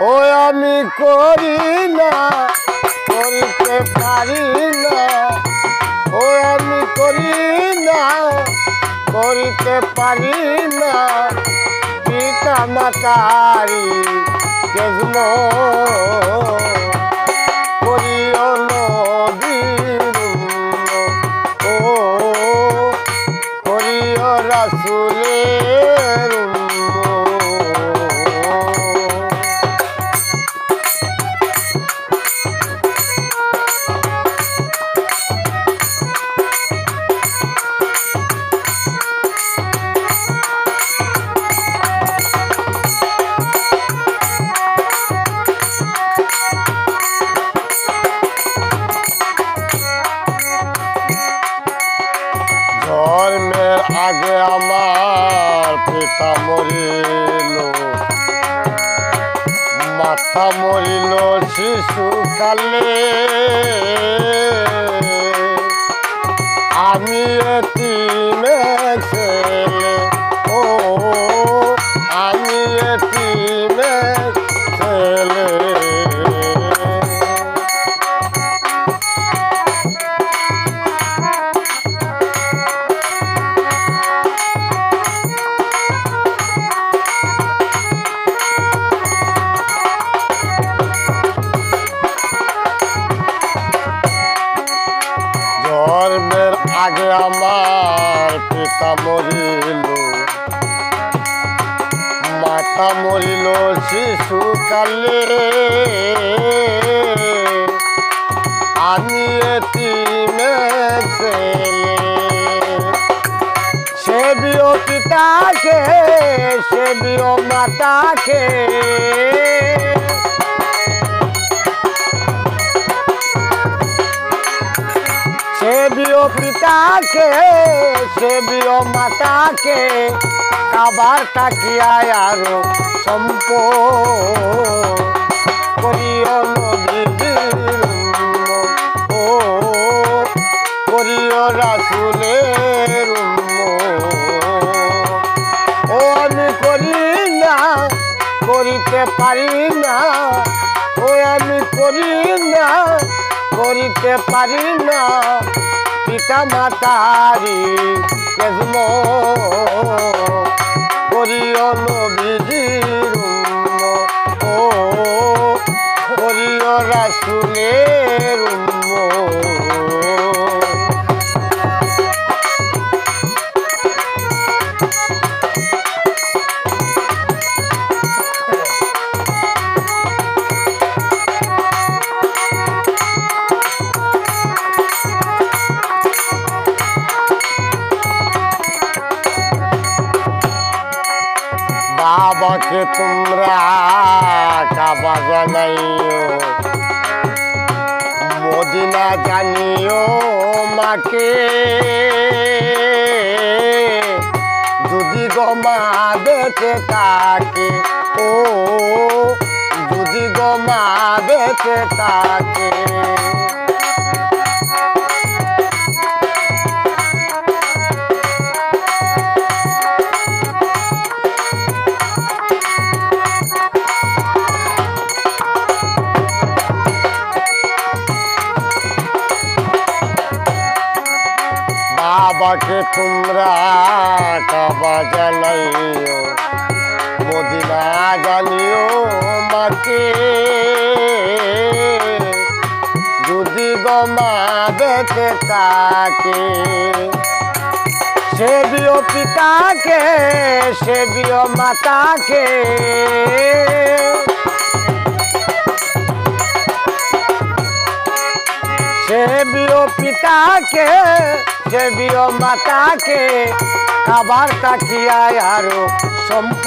ও আমি করি না, করতে পারি না। ও আমি করি না, করিতে পারি না। পিতা মাতারি কেজম করিও নবীর ও, করিও রাসুলের আগে আমার পিতা মরিল। মাথা মরিল শিশুকালে। আমি এতিমে আমার পিতা মরিল। মাতা মরিল শিশুকালে আমি এতিমে ছেলে। সে বিও পিতাকে, সে বিও মাতাকে। সেবিও পিতাকে সেবিও মাতাকে কাবার তাকিয়ায় আরও সম্প ও করিও ও আমি করি না, করিতে পারি না, ও আমি করি না, করিতে পারি না পিতা মাতারি কেজম। করিও নবীজির ও করিও রাসুলের বাবাকে তোমরা কাবা জানাইও। মদিনা জানিও মাকে। যদি গমা দেখে থাকে ও, যদি গমা দেখে থাকে তোমরা কাবা জানাইও মদিনা জানিও মাকে। যদি গমা বেঁচে থাকে সেবিও পিতাকে সেবিও মাতাকে। সেবিও পিতাকে সেবিও মাতাকে খাবার তাকিয়ায় আরও সম্প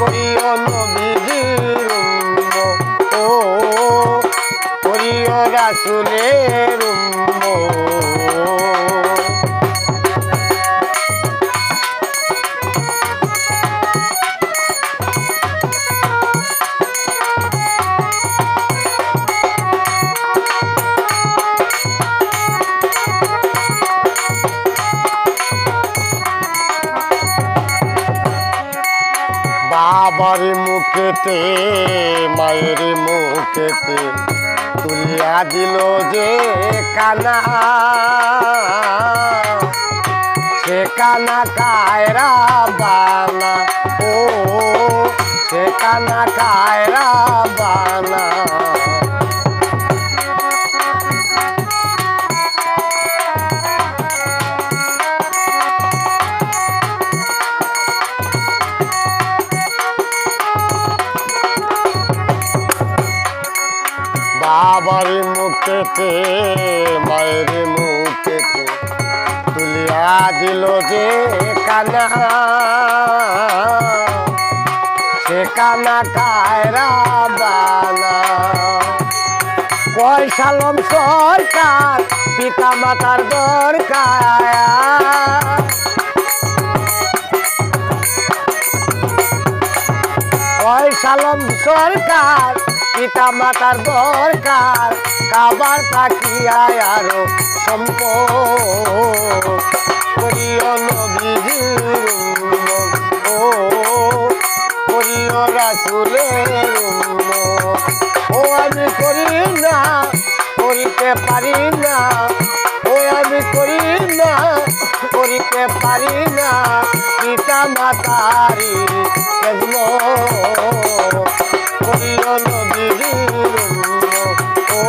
করিও ও করিও রাসুলের বাবার মুখেতে, মায়ের মুখেতে, তুলিয়া দিল যে কানা। সে কানা কায়রা বানা, ও, সে কানা কায়রা বানা। বাবার মুখেতে, মায়ের মুখেতে তুলিয়া দিল যে কানা। সে কানা কায়রা বানা। পয়সালম সরকার পিতা মাতার দরকার পয়সালম সরকার পিতা মাতার দরকার, কাবার তাকিয়ায় আরও ও আমি না পারি না না পারি না পিতা মাতারি কেজম করিও নবীর ও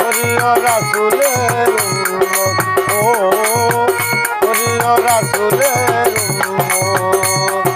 করিও রাসুলের ও করিও রাসুলের উম্মত।